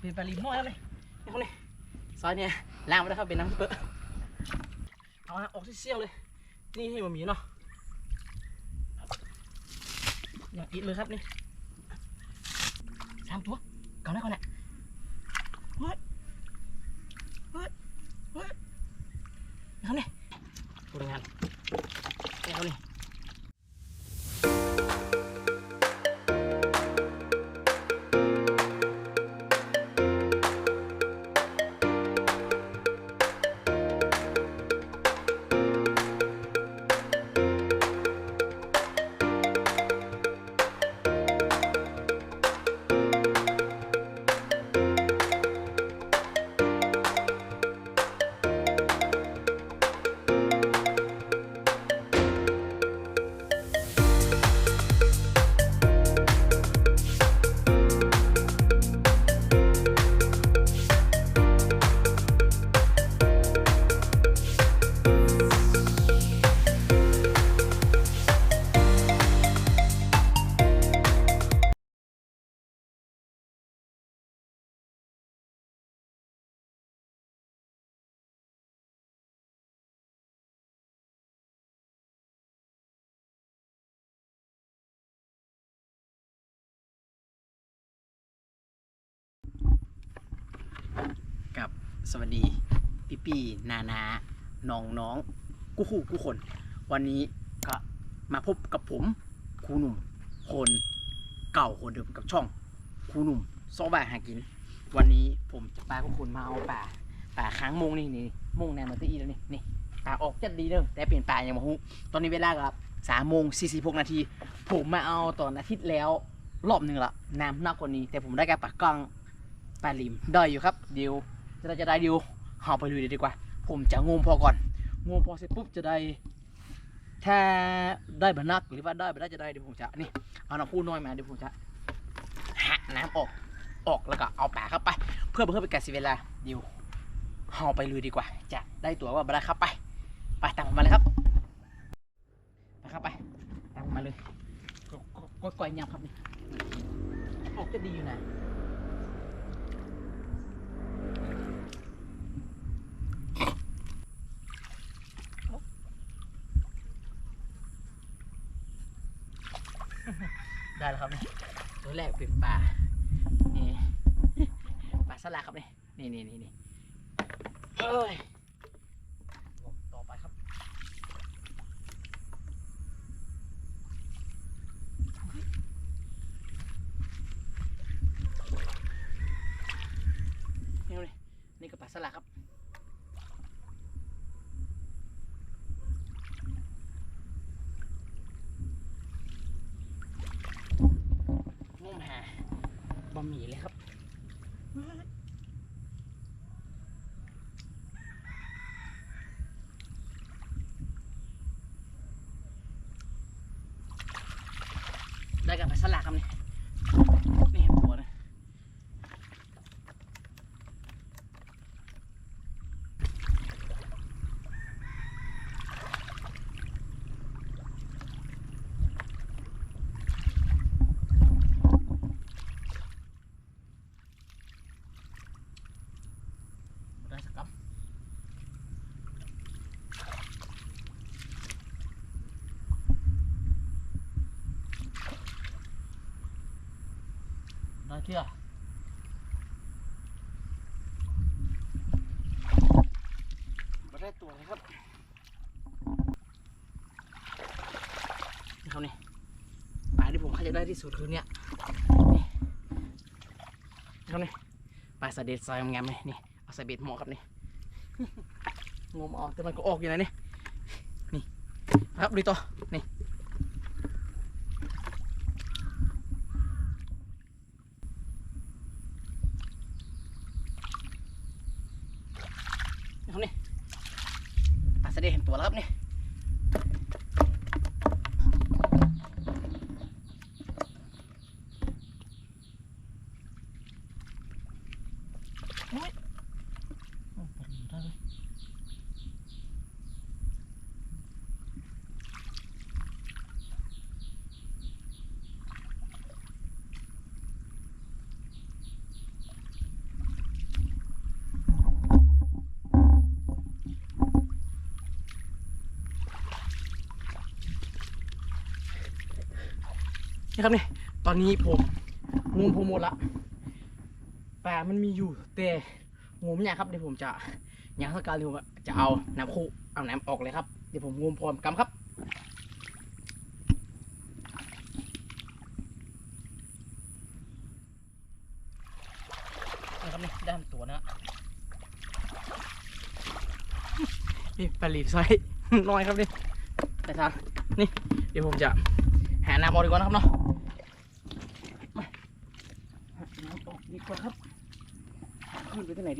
เป็นปลาลิมน้อยแล้วเลยนี่คนนี้ซอยเนี่ยล้างมาแล้วครับเป็นน้ำเปื้อเอาฮะออกเซี่ยวเลย นี่ให้มันมีเนาะอย่างอีดเลยครับนี่สามตัวเก่าแล้วก่อนแหละ สวัสดีพี่พี่ๆนานาน้องน้องกู้คู่กู้คน วันนี้ก็มาพบกับผมครูหนุ่ม คนเก่าคนเดิมกับช่องครูหนุ่มโซบาหากิน วันนี้ผมจะพาพวกคุณมาเอาป่าป่าค้างโมงนี่นี่โมงแนวมันตีแล้วนี่นี่ป่าออกจัดดีเด้อแต่เปลี่ยนป่าอยังมาฮุตอนนี้เวลากับสามโมงสี่สิบหกนาทีผมมาเอาตอนอาทิตย์แล้วรอบหนึ่งละน้ำหนักกว่านี้ แต่ผมได้กับปากกล้องปลาลิมได้อยู่ครับเดียว จะได้จะได้ดิวเอาไปลุยเลยดีกว่า ผมจะงมพอก่อนงมพอเสร็จปุ๊บจะได้ถ้าได้บรรนักหรือว่าได้ไม่ได้จะได้เดี๋ยวผมจะนี่เอาน้ำพูน้อยมาเดี๋ยวผมจะหะน้ำออกออกแล้วก็เอาปลาเข้าไป เพื่อเพื่อเป็นการเสียเวลาดี๋ยวเอาไปลุยดีกว่า จะได้ตัวว่าบรรนักเข้าไปไปตามผมมาเลยครับไปครับไปตามผมมาเลยก็ก็ก็ก่อยยำครับนี่ออกจะดีอยู่นะ แล้วครับนี่ตัวแรกเป็นปลานี่ปลาสลัดครับนี่นี่นี่นี่นี่เอ้ยลงต่อไปครับ นี่เลยนี่ก็ปลาสลัดครับ งมหา บะหมี่เลยครับ ได้กับปลาสลัดครับนี่ นี่เห็นตัวนะได้สักครับได้ เที่ยวมาได้ตัวเลยครับนี่ครับนี่ปลาที่ผมอยากได้ที่สุดคือเนี่ยนี่นี่ครับนี่ปลาสะเด็ดซอยงามๆไหมนี่เอาส่เบ็ดหมอครับนี่งมออกแต่มันก็ออกอยู่นะนี่นี่ครับดูต่อนี่นี่ครับนี่ปลาสะเด็ดเห็นตัวแล้วครับนี่ โอ้ยโอ้ปลาลิงได้เลย นี่ครับนี่ตอนนี้ผมงูผมหมดละปลามันมีอยู่แต่งูมันใหญ่ครับเดี๋ยวผมจะย่างสกาเร็วจะเอาน้ำคูเอาน้ำออกเลยครับเดี๋ยวผมงมพร้อมกำครับนี่ครับนี่ได้านตัวนะนี่ปลาหลีไซส์น้อยครับนี่แต่ทางนี่เดี๋ยวผมจะหาน้ำออกดีกว่านะครับเนาะมาหาน้ำออกดีกว่าครับ ขึ้นไป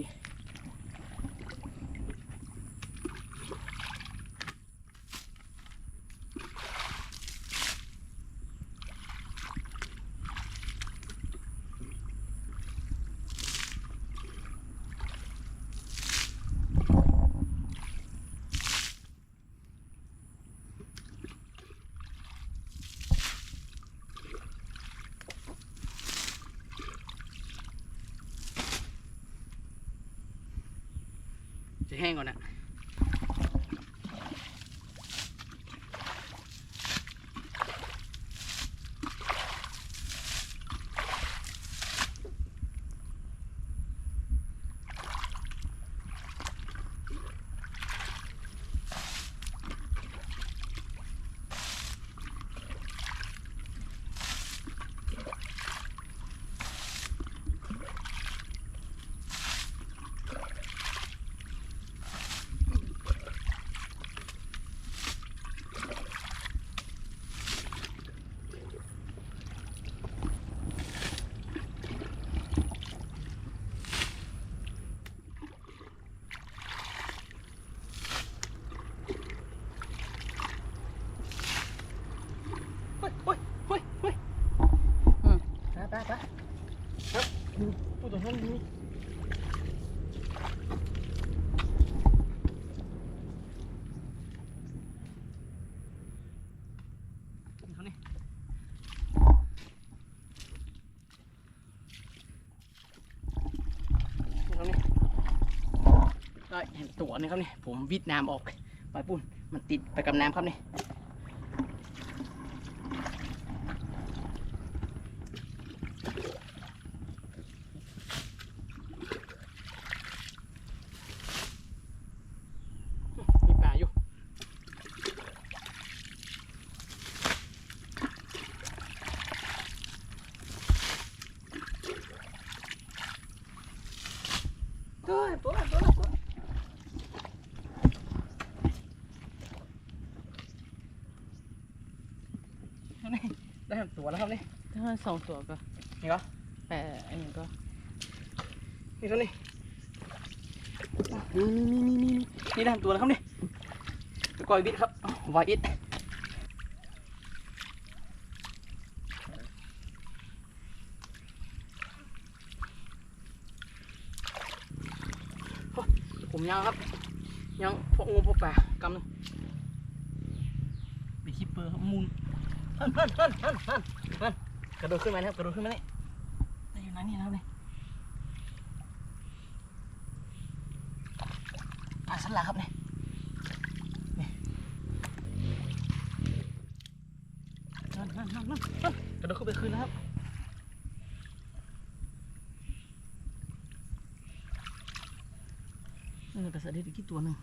จะแห้งก่อนนะเฮ้ยเฮ้ยเฮ้ยเฮ้ยอืมไปไปไปครับดูพูดตรงนั้นนี่นี่เขานี่นี่เขานี่ นตัวนี่ครับนี่ผมวิดน้ำออกไปปุ่นมันติดไปกับน้ำครับนี่ มีปลาอยู่ ตัวตัวตัวตัวนี่ ได้ตัวแล้วครับนี่ถ้าสองตัวก็นี่ก็แปดอันนี้ก็นี่ครับนี่นี่นี่นี่นี่นี่ได้ตัวแล้วครับนี่ตะกอยบิดครับวายอิดผมยังครับ ยังพวกงูพวกปลากำลังไปคิปเปอร์ครับมูล ฮันฮันฮันฮันฮันฮันกระโดดขึ้นมาครับกระโดดขึ้นมานี่ได้อยู่ไหนนี่นะครับนี่ปลาสลัดครับนี่นี่นั่นนั่นนั่นนั่นกระโดดขึ้นไปคืนนะครับนี่ปลาสลิดอีกกี่ตัวหนึ่ง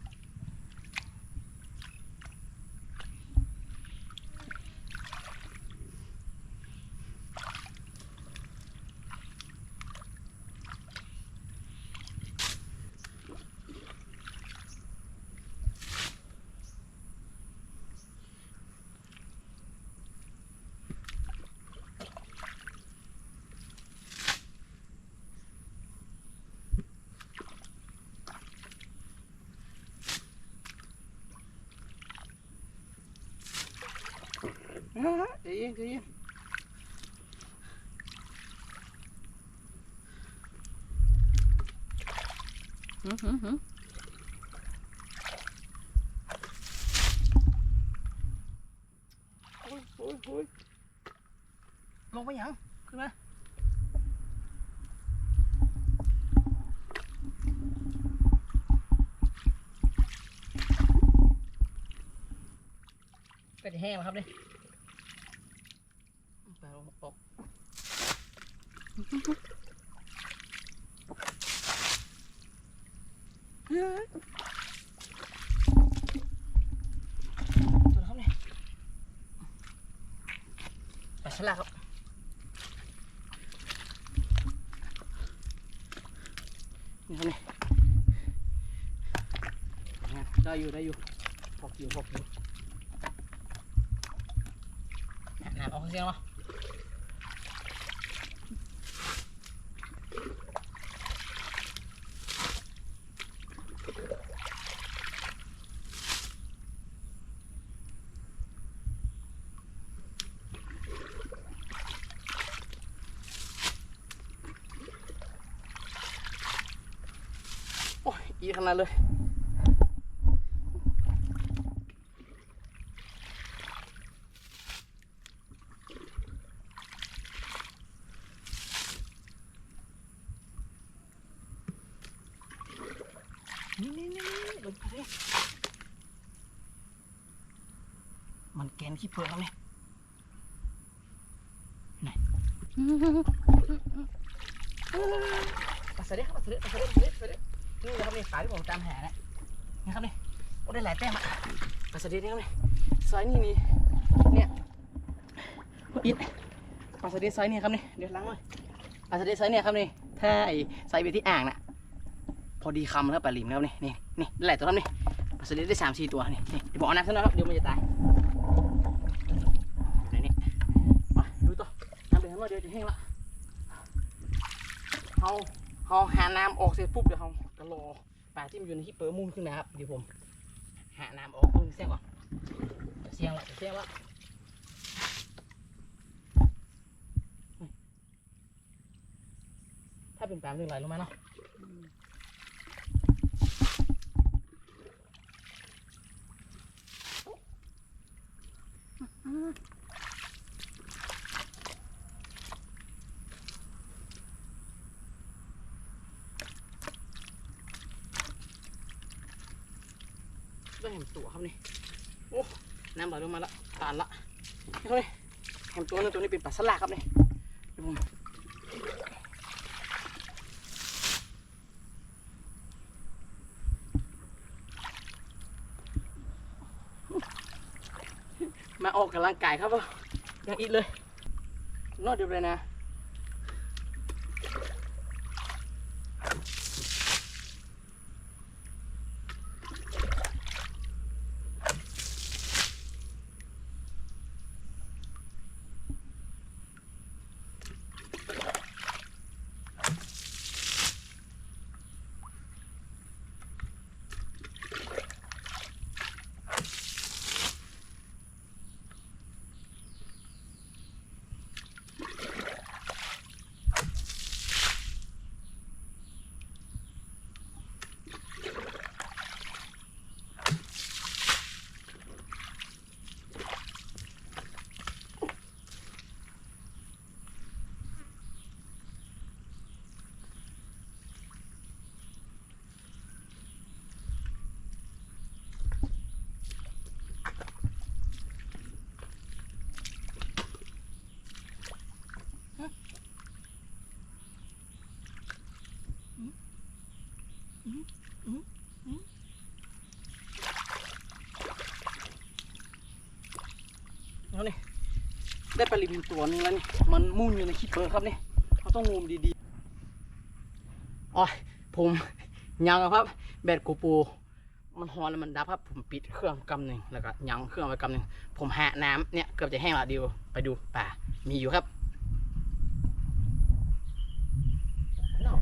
ใจเย็นใจเย็นหืมหืมหืมโอ้ยโอ้ยโอ้ยลงไปยังขึ้นมาก็จะแห้งแล้วครับเนี่ย ตัวครับเนี่ยปลาฉลาดครับนี่ครับเนี่ยได้อยู่ได้อยู่พอกอยู่พอกอยู่หนาออกเสียงวะ โอ้ยอีขนาดเลยนี่นี่นี่นี่ลงไปมันแกนขี้เผือกครับเนี่ยไหนปัสสาวะครับปัสสาวะปัสสาวะปัสสาวะปัสสาวะนี่นะครับนี่ขาที่ผมตามหานะนี่ครับนี่โอ้ได้หลายแต้มอะปั สสาวะนี่ครับนี่ซอยนี่นี่เนี่ยอิดปัสสาวะซอยนี่ครับนี่เดี๋ยวล้างเลยปัสสาวะซอยเนี่ยครับนี่ถ้าไอ้ใส่ไปที่อ่างน่ะพอดีคำแล้วปลาลิมแล้วนี่นี่นี่ได้หลายตัวครับนี่ปลาสลิดได้สามสี่ตัวนี่นี่เดี๋ยวบอกน้ำซะหน่อยครับเดี๋ยวมันจะตายไหนนี่มาดูตัวน้ำเป็นทั้งหมดเดี๋ยวจะแห้งละเอาเอาหาน้ำออกเสร็จปุ๊บเดี๋ยวเราจะรอปลาที่มันอยู่ในที่เปิดมุนขึ้นนะครับเดี๋ยวผม หาน้ำออกมึงเสียงก่อนเสียงละเสียงละถ้าเป็นปลาเรื่องไรรู้ไหมเนาะได้ เห็นตัวครับนี่โอ้น้ำไหลลงมาละตานละนี่ครับนี่เห็นตัวนึงตัวนี้เป็นปลาสลากครับนี่ดี๋ยวผมมาออกกำลังกายครับว่ายังอีกเลยนอดเดียวเลยนะ แล้วนี่ได้ปลาลิมตัวหนึงแล้วนี่มันมุ่นอยู่ในขี้เปิดครับนี่เขาต้องงมดีๆอ๋อผมยังครับ แบตโกโปรมันฮอนแล้วมันดับครับ ผมปิดเครื่องกำหนึ่งแล้วก็ยังเครื่องไว้กำหนึ่งผมหาน้ำเนี่ยเกือบจะแห้งละเดียวไปดูป่ามีอยู่ครับเน่า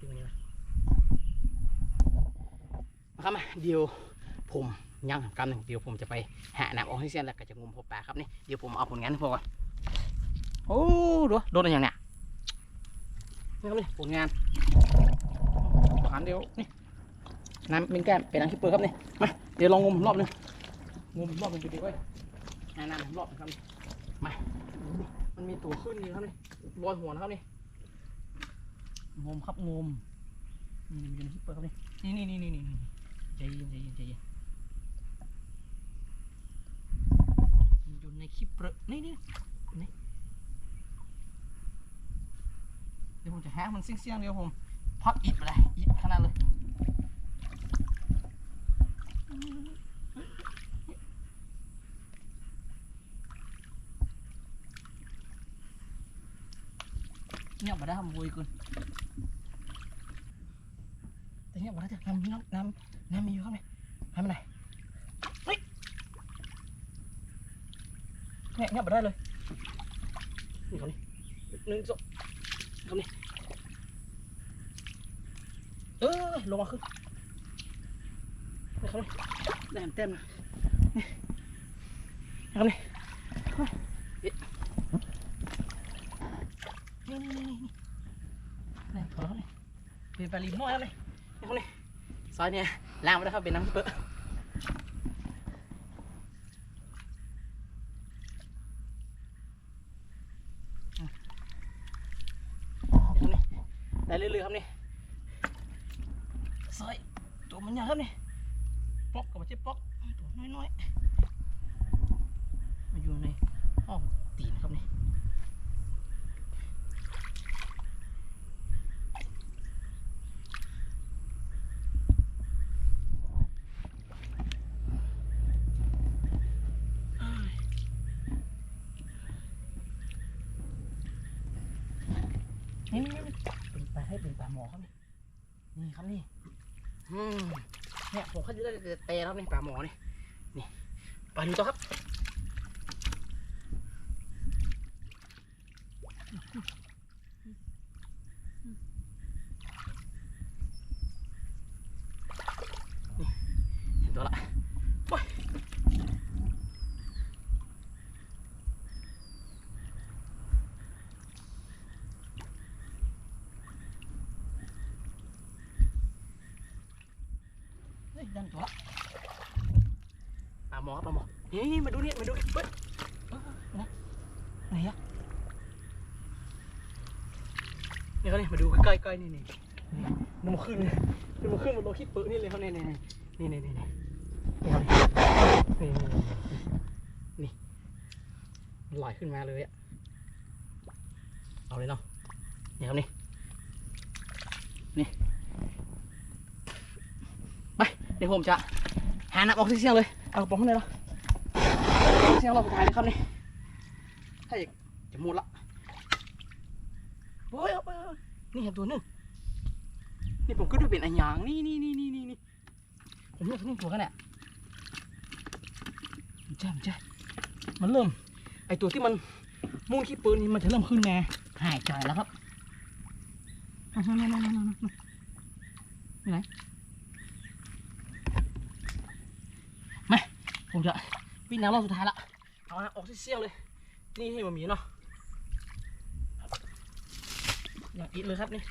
ดูนี่นะ นะ ครับมาเดี๋ยวผมยังกำหนึ่งเดี๋ยวผมจะไปหาน้ำออกซิเจนแล้วก็จะงมพบปลาครับนี่เดี๋ยวผมเอาผลงานให้พอก่อนโอ้ดูโดนอะไรอย่างเนี้ยนี่ครับนี่ผลงานผานเดียวนี่น้ำเป็นแก้มเป็นน้ำคิปเปอร์ครับนี่มาเดี๋ยวลองงมรอบหนึงงมรอบหนึงดูดีไว้ยหาน้ำรอบนึงครับมามันมีตัวขึ้นอยู่ครับนี่ลอยหัวนะครับนี่งมครับงมนี่มันอยู่ในคิปเปอร์ครับนี่นี่นี่นี่นี่ ใจเย็นใจเย็นใจเย็นอยู่ในคลิปเปนี่นี่นี่เดี๋ยวผมจะแฮกมันเสี่ยงๆเดี๋ยวผมพับอิดไปเลยอิดขนาดเลยเนี่ยบมาได้ทำวยกุณแต่เนี่ยบมาได้จะทำน้ำน้ำ น้ำมีอยู่ครับเนี่ยทำอะไรเฮ้ยเนี่ยเงียบมาได้เลยนี่เขานี่หนึ่งสองเขานี่เออลงมาขึ้นนี่เขานี่ได้เต็มนะนี่เขานี่เอ๊ะนี่นี่นี่นี่นี่พอแล้วนี่เป็นปลาลิมน้อยแล้วนี่นี่เขานี่ซอยเนี่ย ล้างไม่ได้ครับเป็นน้ำเปื้อนเขานี่ได้เรื่อยๆครับนี่ซอยตัวมันใหญ่ครับนี่ปอกกับมาเจ็บปอกตัวน้อยๆมาอยู่ในห้องตีนครับนี่ นี่นี่นี่ เป็นปลาหมอครับนี่นี่ครับนี่เนี่ยผมเขาจะได้เตะแล้วนี่ปลาหมอนี่นี่ปลาดูตัวครับนี่เห็นตัวละโอ้ยเฮ้ย ดันตัวละปลาหมอครับปลาหมอนี่นี่มาดูนี่มาดูนี่เฮ้ยเออเออนะไหนอะนี่เขานี่มาดูใกล้ๆนี่นี่นี่มันมาขึ้นเลยมันมาขึ้นบนโลคิดเปิดนี่เลยเขาเนี่ยนี่นี่นี่นี่นี่นี่ครับนี่นี่นี่นี่มันลอยขึ้นมาเลยอะเอาเลยเนาะนี่ครับนี่นี่ไปเดี๋ยวผมจะหาน้ำออกซิเจนเลย เอากระป๋องข้างในแล้วออกซิเราไปถ่ายเลยครับนี่ ถ้าอยากจะหมดละโอ้ยเอาไปเอาไปนี่เห็นตัวนึงนี่ผมก็ดูเป็นอันยางนี่นี่นี่นี่นี่ผมเลือกนี่ตัวกันเนี่ยมันใช่มันใช่มันเริ่ม ไอตัวที่มันมุ่งขี้ปืนนี่มันจะเริ่มขึ้นแน่หายใจแล้วครับนั่นนั่นนั่นนั่นนั่นนี่ไหนมา ผมจะวิ่งน้ำรอบสุดท้ายละเอาละออกเสี้ยวเลย นี่ให้มันมีเนาะอย่างอีกเลยครับนี่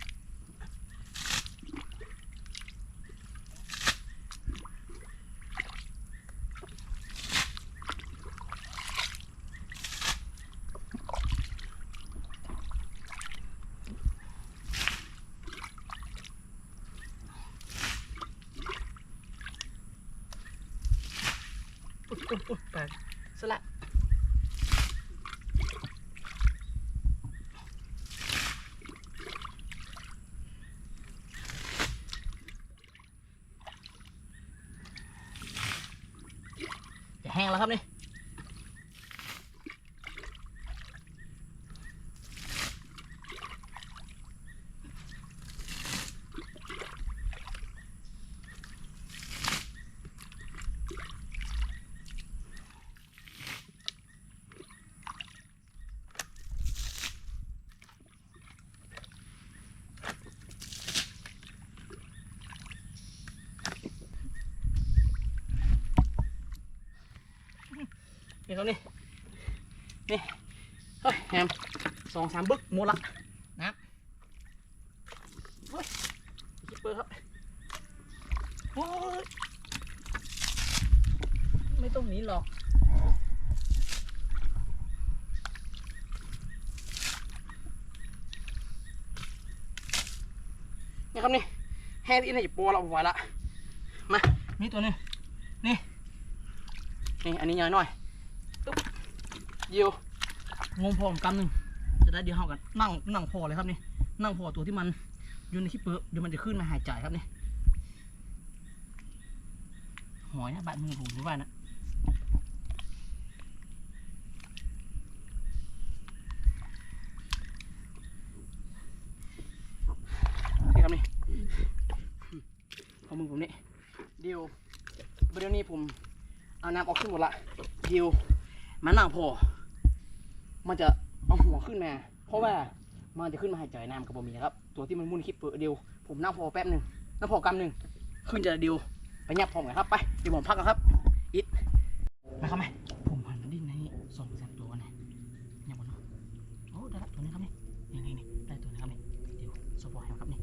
อุ๊ยอุ๊ยอุ๊ยแปสละจะแห้งแล้วครับนี่ นี่ครับนี่นี่เฮ้ยแฮมสองสามบึกหมดละนะเฮ้ยคิปเปอร์ครับโอ้ยไม่ต้องหนีหรอกนี่ครับนี่แฮร์ที่ไหนจะปัวเราไว้ละมานี่ตัวนึงนี่นี่อันนี้ย่อยหน่อย ยิวงงพอมกำหนึ่งจะได้เดียวเท่ากันนั่งนั่งพอเลยครับนี่นั่งพอตัวที่มันอยู่ในที่เปื้อเดี๋ยวมันจะขึ้นมาหายใจครับนี่หอยนะบ้านมือผมหรือว่านะนี่ครับนี่ของมือผมนี่เดียวเดี๋ยวนี้ผมเอาน้ำออกขึ้นหมดละเดียวมันนั่งพอ มันจะเอาหัวขึ้นมา เพราะว่ามันจะขึ้นมาหายใจน้ำกับบะหมี่นะครับ ตัวที่มันมุ่นคลิปเดียว ผมนั่งพอแป๊บหนึ่งนั่งพอกำหนึ่งขึ้นจะเดียวไปยับพร้อมกันครับ ไป เดี๋ยวผมพักกันครับ อิดมาเข้าไหมผมหันดิ้นในนี้สองสามตัวนะยังบนเนาะโอ้ได้ละตัวนี้ครับนี่นี่นี่นี่ได้ตัวนี้ครับนี่เดี๋ยวสปอยครับนี่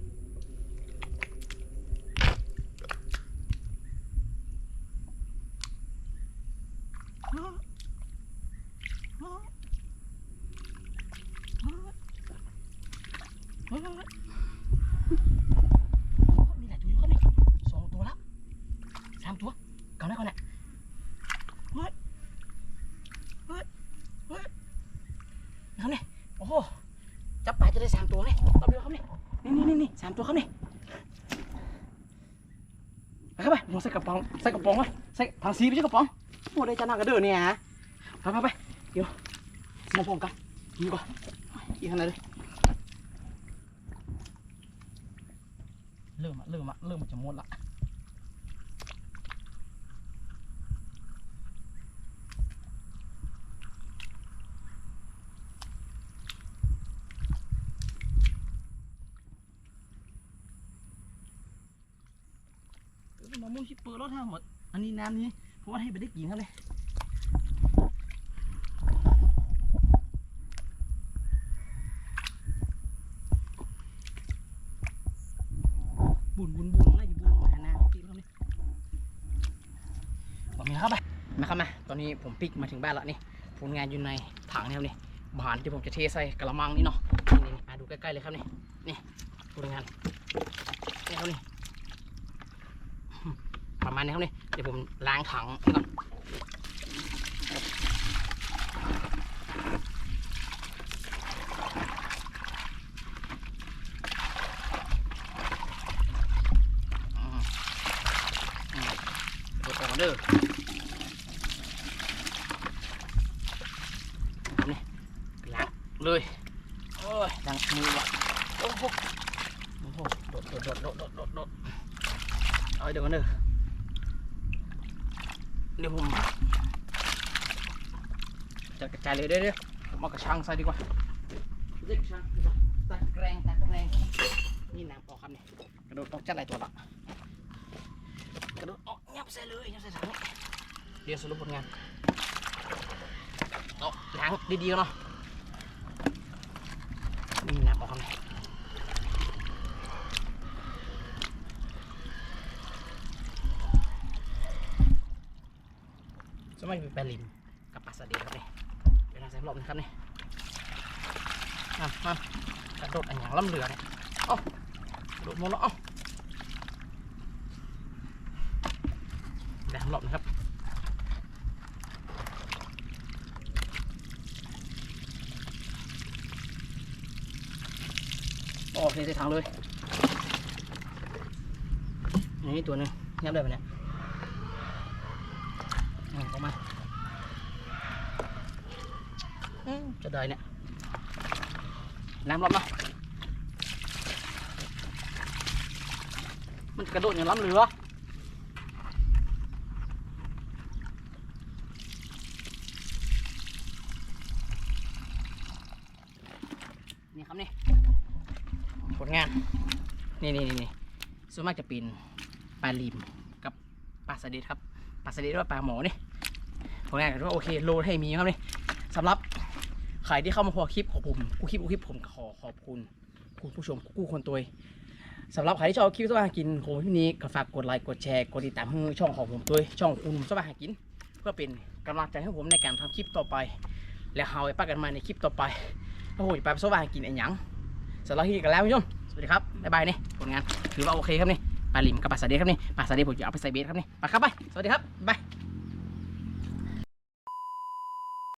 เฮ้ยเฮ้ยเฮ้ย มีหลายตัวอยู่ครับนี่สองตัวละสามตัวเก่าได้ก่อนเนี่ยเฮ้ยเฮ้ยเฮ้ยนะครับนี่โอ้โหจับปลาจะได้สามตัวนี่ตบเดียวครับนี่นี่นี่นี่สามตัวครับนี่ไปเข้าไปลงใส่กระป๋องใส่กระป๋องไว้ใส่ถังสีไม่ใช่กระป๋องโอ้ได้จะนั่งกระเดินเนี่ยฮะไปไปไปเดี๋ยวมาพร้อมกันยิงก่อนอีกขนาดเลย เริ่มอะ เริ่มอะเริ่มมันจะหมดละมามะม่วงชิปเปอร์รสทั้าหมด อันนี้น้ำนี้เพราะว่าให้ไปได้กินเขาเลยบุญบุญบุญนะอยู่บุญมาหน้าพี่เขาเนี่ยบอกมีนะครับไปมาครับมาตอ นี้ผมปิกมาถึงบ้านแล้วนี่ผลงานอยู่ในถังนี่ครับนี่บานที่ผมจะเทใส่กระมังนี่เนาะนี่นี่มาดูใกล้ๆเลยครับนี่นี่ผลงานนี่ครับนี่ประมาณนี้ครับนี่เดี๋ยวผมล้างถังก่อนอืมอืมกดออกเด้อเอานี่ล้าง เลย โอ้ยล้างมือว่ะโอ้โหโอ้โหโดดโดดโดดโดดโดดโดดโดดเอาเดี๋ยวกันเด้อเดี๋ยวผมจะกระจายเลยเด้อเด้อผมเอากระชังใส่ดีกว่าเด็กช่างดีกว่าตะแกรงตะแกรงนี่น้ำออกครับเนี่ยกระโดดออกจัดหลายตัวละกระโดดออกยับใส่เลยยับใส่ถังนี้เดี๋ยวสรุปผลงานเอาล้างดีๆกันเนาะนี่น้ำออกครับเนี่ย สมัยเป็นแปรลิมกับปลาสเดีครับเนี่ยเดี๋ยวนาใส่รอบนะครับเนี่ยมามากระโดดอันอย่างล่ำเหลือเนี่ยเอ้าโดดมดแล้วเอ้าเดี๋ยวทำรอบนะครับโอเคใส่ถังเลยนนี้ตัวหนึงยับได้ปเนี่ยอืมออกมา อืมจะได้เนี่ยน้ำรอบเนาะมันกระโดดอย่างล้ำเหลือนี่ครับนี่ผลงาน นี่นี่นี่นส่วนมากจะเป็นปลาลิมกับปลาสลิดครับปลาสลิดหรือว่าปลาหมอนี่ผลงานก็ถือว่าโอเคโลให้มีครับนี่สำหรับ ใครที่เข้ามาพอคลิปของผมกูคลิปกูคลิปผมขอขอบคุณคุณผู้ชมกู้คนตัวสำหรับใครที่ชอบคลิปสบายกินของพี่นี้ก็ฝากกดไลค์กดแชร์กดติดตามให้ช่องของผมด้วยช่องคุณสบายกิน เพื่อเป็นกำลังใจให้ผมในการทำคลิปต่อไป แล้วเราไปปะกันมาในคลิปต่อไปโอ้โหไปสบายกินไอ้หยังสำหรับที่นี่กันแล้วผู้ชมสวัสดีครับบ๊ายบายนี่ผลงานถือว่าโอเคครับนี่ปลาลิมกับปลาสาเดครับนี่ปลาสาเดผมจะเอาไปใส่เบสครับนี่ไปครับไปสวัสดีครับบ๊ายบาย